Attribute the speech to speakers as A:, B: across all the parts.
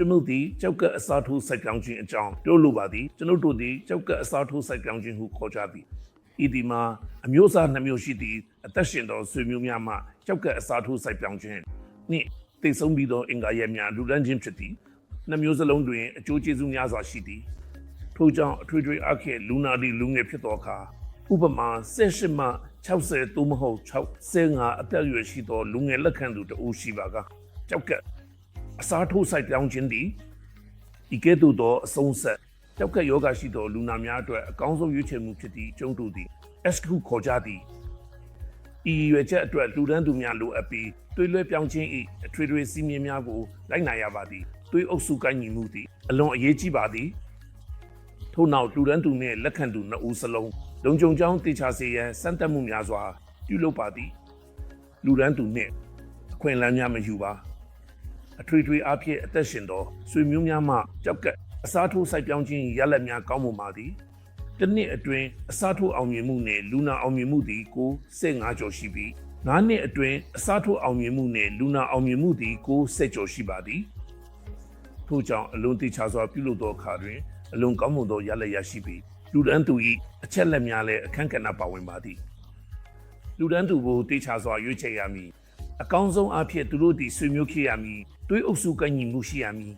A: ကျွန်ုပ်သည်ကြောက်ကပ်အစားထိုးစိုက်ပြောင်းခြင်းအကြောင်းပြောလိုပါသည်ကျွန်ုပ်တို့သည်ကြောက်ကပ်အစားထိုးစိုက်ပြောင်းခြင်းဟုခေါ်ကြသည်ဤဒီမှာအမျိုးအစားနှမျိုးရှိသည့်အသက်ရှင်သောဆွေမျိုးများမှကြောက်ကပ်အစားထိုးစိုက်ပြောင်းခြင်းနှင့်တည်ဆုံပြီးသောအင်္ဂါရပ်များလူဒန်းခြင်းဖြစ်သည်နှမျိုးစလုံးတွင်အကျိုးကျေးဇူးများစွာရှိသည်ထို့ကြောင့်အထွေထွေအခေလူနာဒီလူငယ်ဖြစ်သောအခါဥပမာ18မှ60သို့မဟုတ်65အသက်အရွယ်ရှိသောလူငယ်လက်ခံသူတဦးရှိပါကကြောက်ကပ် အစားထိုးဆိုင်ပြောင်းခြင်းသည်ဤကဲ့သို့သောအဆုံးဆက်ကြောက်ကပ်ယောဂရှိသောလူနာများအတွက်အကောင်းဆုံးရွေးချယ်မှုဖြစ်သည့်ကျုံးတို့သည် S ခုခေါ်ကြသည်ဤရွယ်ချက်အတွက်လူဒန်းသူများလိုအပ်ပြီးတွေးလွဲပြောင်းခြင်း၏အထွေထွေစီးမြင်များကိုလိုက်နိုင်ရပါသည်တွေးအုပ်စုကိုင်းညီမှုသည်အလွန်အရေးကြီးပါသည်ထို့နောက်လူရန်သူနှင့်လက်ခံသူနှစ်ဦးစလုံးလုံခြုံကြောင်းတေချာစေရန်စံတက်မှုများစွာပြုလုပ်ပါသည်လူရန်သူနှင့်အခွင့်အလမ်းများမယူပါ အထွေထွေအားဖြင့်အသက်ရှင်သောဆွေမျိုးများမှကြောက်ကပ်အစားထိုးစိုက်ပြောင်းခြင်းရလဒ်များကောင်းမွန်ပါသည်တစ်နှစ်အတွင်းအစားထိုးအောင်မြင်မှုနှင့်လူနာအောင်မြင်မှုသည်ကို15ကျော်ရှိပြီး9နှစ်အတွင်းအစားထိုးအောင်မြင်မှုနှင့်လူနာအောင်မြင်မှုသည်ကို10ကျော်ရှိပါသည်ထို့ကြောင့်အလွန်တိချစွာပြုလုပ်သောအခါတွင်အလွန်ကောင်းမွန်သောရလဒ်ရရှိပြီးလူဒန်းသူ၏အချက်လက်များလည်းအခန့်ကဏ္ဍပါဝင်ပါသည်လူဒန်းသူကိုတိချစွာရွေးချယ်ရမည်အကောင်းဆုံးအဖြစ်သူတို့သည်ဆွေမျိုးဖြစ်ရမည် တွေးအုပ်စုကညီမှုရှိရမည်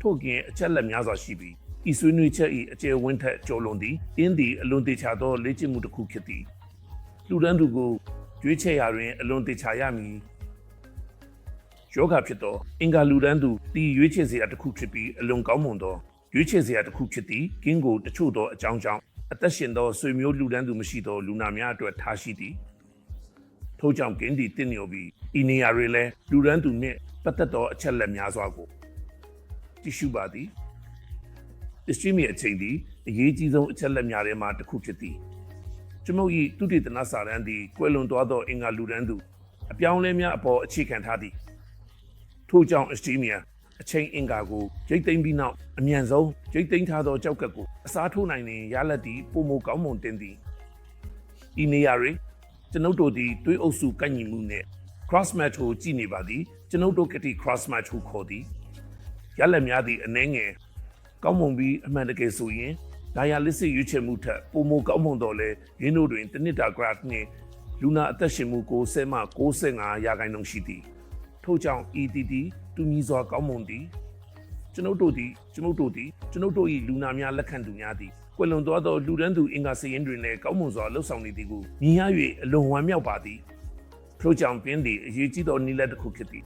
A: ထို့ပြင်အချက်လက်များစွာရှိပြီးဤဆွေးနွေးချက်၏အကျယ်ဝန်းထက်ကျော်လွန်သည်အင်းသည်အလွန်တိချသောလေ့ကျင့်မှုတစ်ခုဖြစ်သည်လူဒန်းသူကိုရွေးချယ်ရာတွင် အလွန်တိချရမည်ယောဂဖြစ်သောအင်္ဂါလူဒန်းသူတီရွေးချယ်စရာတစ်ခုဖြစ်ပြီးအလွန်ကောင်းမွန်သောရွေးချယ်စရာတစ်ခုဖြစ်သည်ကင်းကိုတချို့သောအကြောင်းကြောင့်အသက်ရှင်သောဆွေမျိုးလူဒန်းသူမရှိသောလူနာများအတွက်ထားရှိသည်ထို့ကြောင့်ကင်းဒီတင့်လျော်ပြီးဤနေရာတွေလည်းလူဒန်းသူနှင့် ပတ်သက်သောအချက်လက်များစွာကိုတည်ရှိပါသည်ဒီစထရီမီအချိန်သည်အရေးကြီးဆုံးအချက်လက်များထဲမှတစ်ခုဖြစ်သည်ကျွန်ုပ်၏သူတေသနစာရန်သည်ကွယ်လွန်သွားသောအင်္ဂါလူဒန်းသူအပြောင်းအလဲများအပေါ်အခြေခံထားသည်ထို့ကြောင့်အစတီမီယာအချိန်အင်္ဂါကိုဂျိတ်သိမ်းပြီးနောက်အမြန်ဆုံးဂျိတ်သိမ်းထားသောကြောက်ကပ်ကိုအစားထိုးနိုင်ရင်ရလက်သည်ပုံမကောင်းမွန်တင်သည်ဤနေရာတွင်ကျွန်ုပ်တို့သည်တွေးအုပ်စုကန့်ညီမှုနှင့် cross match ကိုကြည့်နေပါသည်ကျွန်ုပ်တို့ကတိ cross match ကိုခေါ်သည်ရလက်များသည်အနှဲငယ်ကောင်းမွန်ပြီးအမှန်တကယ်ဆိုရင်ဒါယာလစ်စစ်ရွေးချယ်မှုထက်ပုံမကောင်းမွန်တော့လဲရင်းတို့တွင်တနစ်တာ graph နှင့်လူနာအသက်ရှင်မှု60မှ65ရာခိုင်နှုန်းရှိသည်ထို့ကြောင့် ETT တူညီစွာကောင်းမွန်သည်ကျွန်ုပ်တို့သည်ကျွန်ုပ်တို့သည်ကျွန်ုပ်တို့၏လူနာများလက်ခံသူများသည်ကွယ်လွန်သွားသောလူဒန်းသူအင်္ဂါစည်ရင်တွင်လည်းကောင်းမွန်စွာလှုပ်ဆောင်နေသည်ကိုမြင်ရ၍အလွန်ဝမ်းမြောက်ပါသည် ထို့ကြောင့်ပင်သည်အရေးကြီးသောနည်းလမ်းတစ်ခုဖြစ်သည်